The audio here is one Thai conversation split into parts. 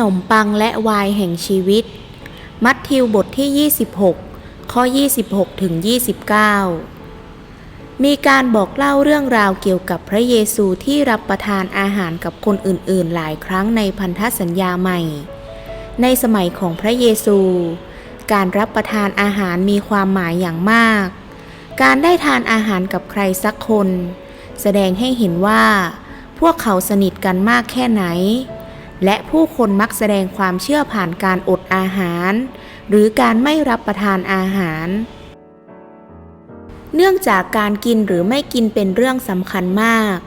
นมปังและไวน์แห่งชีวิต มัทธิวบทที่ 26 ข้อ 26 ถึง 29 มีการบอกเล่าเรื่องราวเกี่ยวกับพระเยซูที่รับประทานอาหารกับคนอื่นๆ หลายครั้งในพันธสัญญาใหม่ ในสมัยของพระเยซู การรับประทานอาหารมีความหมายอย่างมาก การได้ทานอาหารกับใครสักคน แสดงให้เห็นว่า พวกเขาสนิทกันมากแค่ไหน และผู้คนมักแสดงความเชื่อผ่านการอดอาหาร หรือการไม่รับประทานอาหาร เนื่องจากการกินหรือไม่กินเป็นเรื่องสำคัญมาก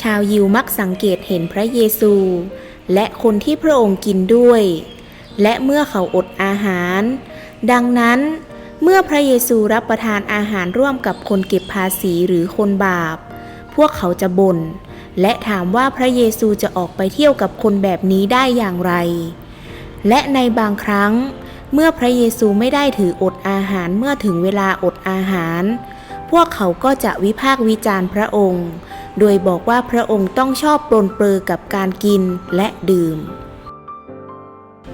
ชาวยิวมักสังเกตเห็นพระเยซู และคนที่พระองค์กินด้วย และเมื่อเขาอดอาหาร ดังนั้น เมื่อพระเยซูรับประทานอาหารร่วมกับคนเก็บภาษีหรือคนบาป พวกเขาจะบ่น และถามว่าพระเยซูจะออกไปเที่ยวกับคนแบบนี้ได้อย่างไร และในบางครั้ง เมื่อพระเยซูไม่ได้ถืออดอาหารเมื่อถึงเวลาอดอาหาร พวกเขาก็จะวิพากษ์วิจารณ์พระองค์ โดยบอกว่าพระองค์ต้องชอบปลนเปลือกับการกินและดื่ม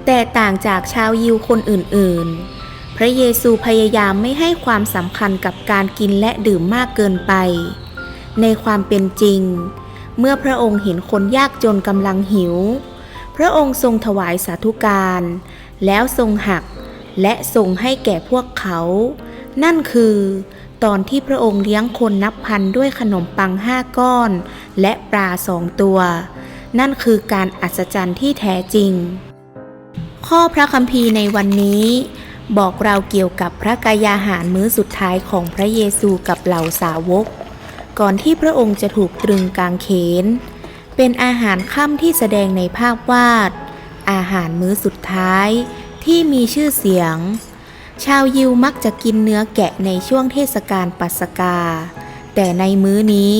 แต่ต่างจากชาวยิวคนอื่นๆ พระเยซูพยายามไม่ให้ความสำคัญกับการกินและดื่มมากเกินไป ในความเป็นจริง เมื่อพระองค์เห็นคนยากจนกำลังหิว พระองค์ทรงถวายสาธุการ แล้วทรงหักและทรงให้แก่พวกเขา นั่นคือ ตอนที่พระองค์เลี้ยงคนนับพันด้วยขนมปังห้าก้อน และปลาสองตัว นั่นคือการอัศจรรย์ที่แท้จริง ข้อพระคัมภีร์ในวันนี้ บอกเราเกี่ยวกับพระกายาหารมื้อสุดท้ายของพระเยซูกับเหล่าสาวก ก่อนที่พระองค์จะถูกตรึงกางเขน เป็นอาหารค่ำที่แสดงในภาพวาด อาหารมื้อสุดท้ายที่มีชื่อเสียง ชาวยิวมักจะกินเนื้อแกะในช่วงเทศกาลปัสกา แต่ในมื้อนี้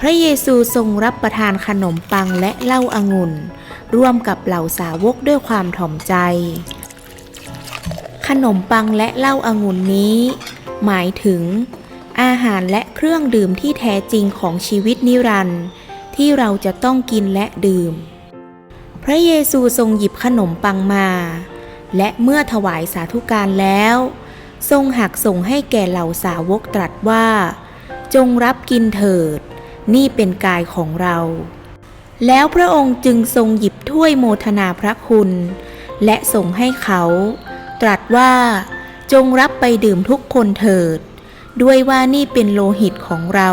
พระเยซูทรงรับประทานขนมปังและเหล้าอางุ่น ร่วมกับเหล่าสาวกด้วยความถ่อมใจ ขนมปังและเหล้าอางุ่นนี้ หมายถึง อาหารและเครื่องดื่มที่แท้จริงของชีวิตนิรันดร์ที่เราจะต้องกินและดื่ม พระเยซูทรงหยิบขนมปังมา และเมื่อถวายสาธุการแล้ว ทรงหักส่งให้แก่เหล่าสาวกตรัสว่า จงรับกินเถิด นี่เป็นกายของเรา แล้วพระองค์จึงทรงหยิบถ้วยโมทนาพระคุณ และส่งให้เขา ตรัสว่า จงรับไปดื่มทุกคนเถิด ด้วยว่านี่เป็นโลหิตของเรา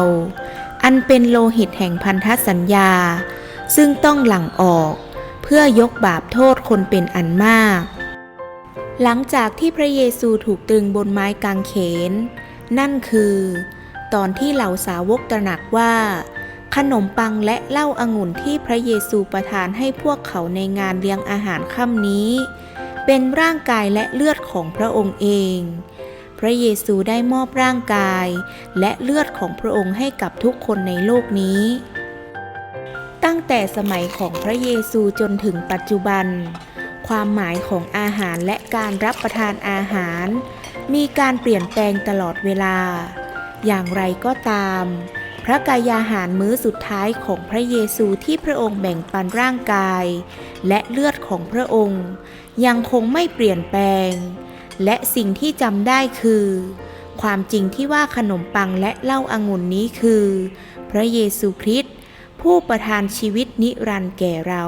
อันเป็นโลหิตแห่งพันธสัญญา ซึ่งต้องหลั่งออก เพื่อยกบาปโทษคนเป็นอันมาก หลังจากที่พระเยซูถูกตรึงบนไม้กางเขน นั่นคือ ตอนที่เหล่าสาวกตระหนักว่า ขนมปังและเหล้าอางุ่นที่พระเยซูประทานให้พวกเขาในงานเลี้ยงอาหารค่ำนี้ เป็นร่างกายและเลือดของพระองค์เอง ระเยซูได้มอบร่างกาย และเลือดของพระองค์ให้กับทุกคนในโลกนี้ ตั้งแต่สมัยของพระเยซูจนถึงปัจจุบัน ความหมายของอาหารและการรับประทานอาหาร มีการเปลี่ยนแปลงตลอดเวลา อย่างไรก็ตาม พระกายาหารมื้อสุดท้ายของพระเยซูที่พระองค์แบ่งปันร่างกาย และเลือดของพระองค์ ยังคงไม่เปลี่ยนแปลง และสิ่งที่จำได้คือ ความจริงที่ว่าขนมปังและเหล้าอางุ่นนี้คือ พระเยซูคริสต์ผู้ประทานชีวิตนิรันดร์แก่เรา